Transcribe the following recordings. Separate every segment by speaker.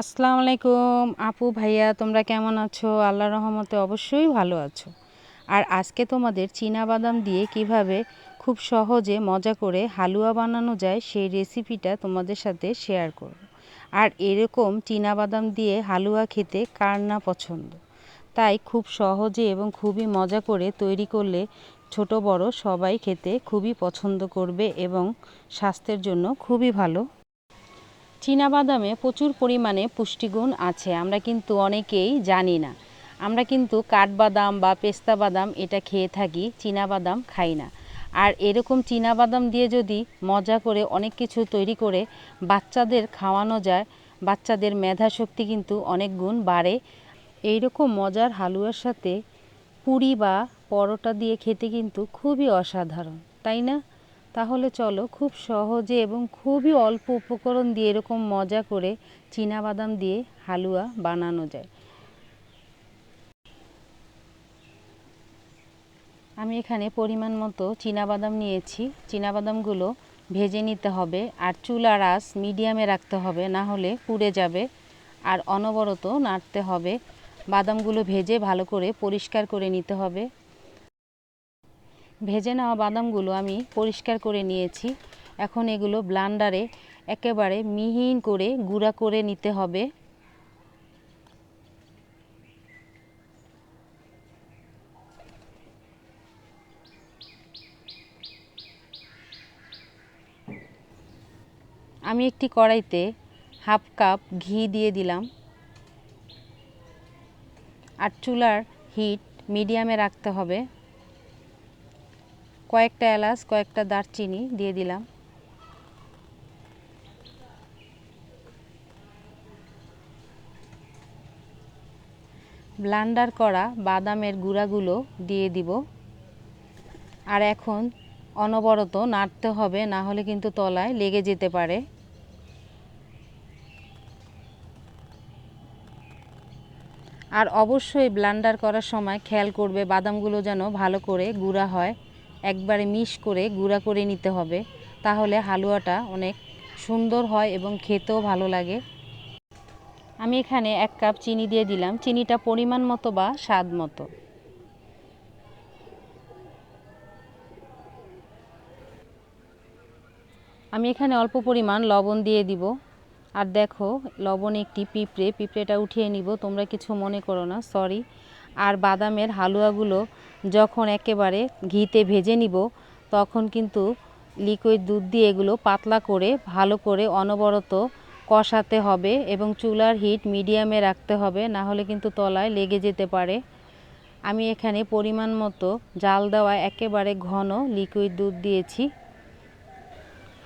Speaker 1: আসসালামু আলাইকুম। আপু, ভাইয়া, তোমরা কেমন আছো? আল্লাহ রহমতে অবশ্যই ভালো আছো। আর আজকে তোমাদের বাদাম দিয়ে কীভাবে খুব সহজে মজা করে হালুয়া বানানো যায়, সেই রেসিপিটা তোমাদের সাথে শেয়ার করব। আর এরকম বাদাম দিয়ে হালুয়া খেতে কার না পছন্দ? তাই খুব সহজে এবং খুবই মজা করে তৈরি করলে ছোট বড় সবাই খেতে খুবই পছন্দ করবে এবং স্বাস্থ্যের জন্য খুবই ভালো বাদামে প্রচুর পরিমাণে পুষ্টিগুণ আছে, আমরা কিন্তু অনেকেই জানি না। আমরা কিন্তু কাঠবাদাম বা পেস্তা বাদাম এটা খেয়ে থাকি বাদাম খাই না। আর এরকম বাদাম দিয়ে যদি মজা করে অনেক কিছু তৈরি করে বাচ্চাদের খাওয়ানো যায়, বাচ্চাদের মেধা শক্তি কিন্তু অনেক গুণ বাড়ে। এইরকম মজার হালুয়ার সাথে পুরি বা পরোটা দিয়ে খেতে কিন্তু খুবই অসাধারণ, তাই না? তাহলে চলো খুব সহজে এবং খুবই অল্প উপকরণ দিয়ে এরকম মজা করে বাদাম দিয়ে হালুয়া বানানো যায়। আমি এখানে পরিমাণ মতো বাদাম নিয়েছি। বাদামগুলো ভেজে নিতে হবে আর চুলার আঁচ মিডিয়ামে রাখতে হবে, না হলে পুড়ে যাবে। আর অনবরত নাড়তে হবে। বাদামগুলো ভেজে ভালো করে পরিষ্কার করে নিতে হবে। ভেজে নেওয়া বাদামগুলো আমি পরিষ্কার করে নিয়েছি। এখন এগুলো ব্লান্ডারে একেবারে মিহিন করে গুঁড়া করে নিতে হবে। আমি একটি কড়াইতে হাফ কাপ ঘি দিয়ে দিলাম। আর চুলার হিট মিডিয়ামে রাখতে হবে। কয়েকটা এলাচ, কয়েকটা দারচিনি দিয়ে দিলাম। ব্লান্ডার করা বাদামের গুঁড়াগুলো দিয়ে দিব। আর এখন অনবরত নাড়তে হবে, না হলে কিন্তু তলায় লেগে যেতে পারে। আর অবশ্যই ব্লান্ডার করার সময় খেয়াল করবে বাদামগুলো যেন ভালো করে গুঁড়া হয়। একবারে মিশ করে, গুঁড়া করে নিতে হবে। তাহলে হালুয়াটা অনেক সুন্দর হয় এবং খেতেও ভালো লাগে। আমি এখানে এক কাপ চিনি দিয়ে দিলাম। চিনিটা পরিমাণ মতো বা স্বাদ মতো। আমি এখানে অল্প পরিমাণ লবণ দিয়ে দিব। আর দেখো, লবণ একটি পিঁপড়ে। পিঁপড়েটা উঠিয়ে নিব। তোমরা কিছু মনে করো না সরি আর বাদামের হালুয়াগুলো যখন একেবারে ঘিতে ভেজে নিব, তখন কিন্তু লিকুইড দুধ দিয়ে এগুলো পাতলা করে ভালো করে অনবরত কষাতে হবে এবং চুলার হিট মিডিয়ামে রাখতে হবে, না হলে কিন্তু তলায় লেগে যেতে পারে। আমি এখানে পরিমাণ মতো জাল দেওয়া একেবারে ঘন লিকুইড দুধ দিয়েছি।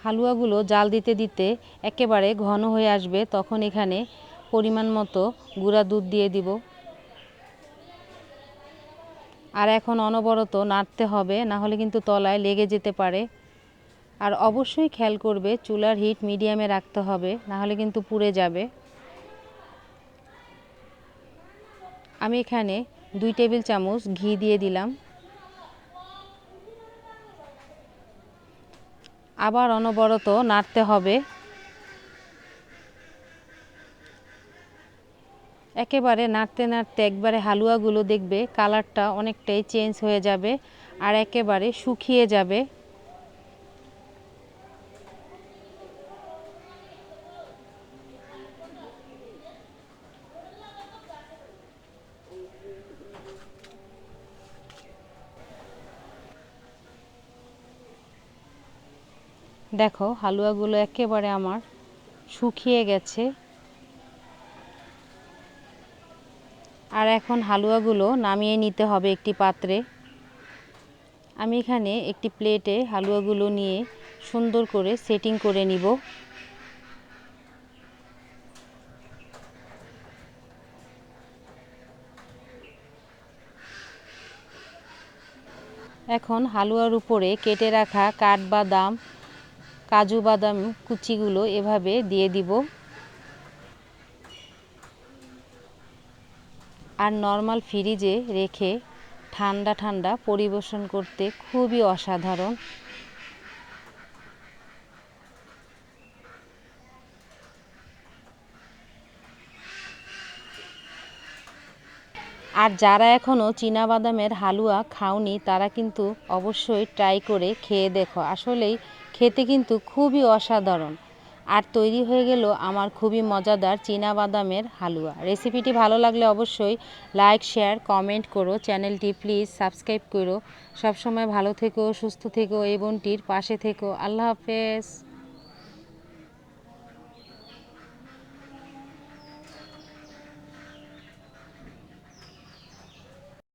Speaker 1: হালুয়াগুলো জাল দিতে দিতে একেবারে ঘন হয়ে আসবে, তখন এখানে পরিমাণ মতো গুঁড়া দুধ দিয়ে দিব। আর এখন অনবরত নাড়তে হবে, না হলে কিন্তু তলায় লেগে যেতে পারে। আর অবশ্যই খেয়াল করবে, চুলার হিট মিডিয়ামে রাখতে হবে, না হলে কিন্তু পুড়ে যাবে। আমি এখানে দুই টেবিল চামচ ঘি দিয়ে দিলাম। আবার অনবরত নাড়তে হবে। একেবারে নাড়তে নাড়তে একবারে হালুয়াগুলো দেখবে কালারটা অনেকটাই চেঞ্জ হয়ে যাবে আর একেবারে শুকিয়ে যাবে। দেখো, হালুয়াগুলো একেবারে আমার শুকিয়ে গেছে। আর এখন হালুয়াগুলো নামিয়ে নিতে হবে একটি পাত্রে। আমি এখানে একটি প্লেটে হালুয়াগুলো নিয়ে সুন্দর করে সেটিং করে নিব। এখন হালুয়ার উপরে কেটে রাখা কাঠবাদাম কাজু বাদাম কুচিগুলো এভাবে দিয়ে দিব। আর নর্মাল ফ্রিজে রেখে ঠান্ডা ঠান্ডা পরিবেশন করতে খুবই অসাধারণ। আর যারা এখনও বাদামের হালুয়া খাওনি, তারা কিন্তু অবশ্যই ট্রাই করে খেয়ে দেখো। আসলেই খেতে কিন্তু খুবই অসাধারণ। আর তৈরি হয়ে গেল আমার খুবই মজাদার বাদামের হালুয়া। রেসিপিটি ভালো লাগলে অবশ্যই লাইক, শেয়ার, কমেন্ট করো। চ্যানেলটি প্লিজ সাবস্ক্রাইব করো। সবসময় ভালো থেকো, সুস্থ থেকো, এই বোনটির পাশে থেকো। আল্লাহ হাফেজ।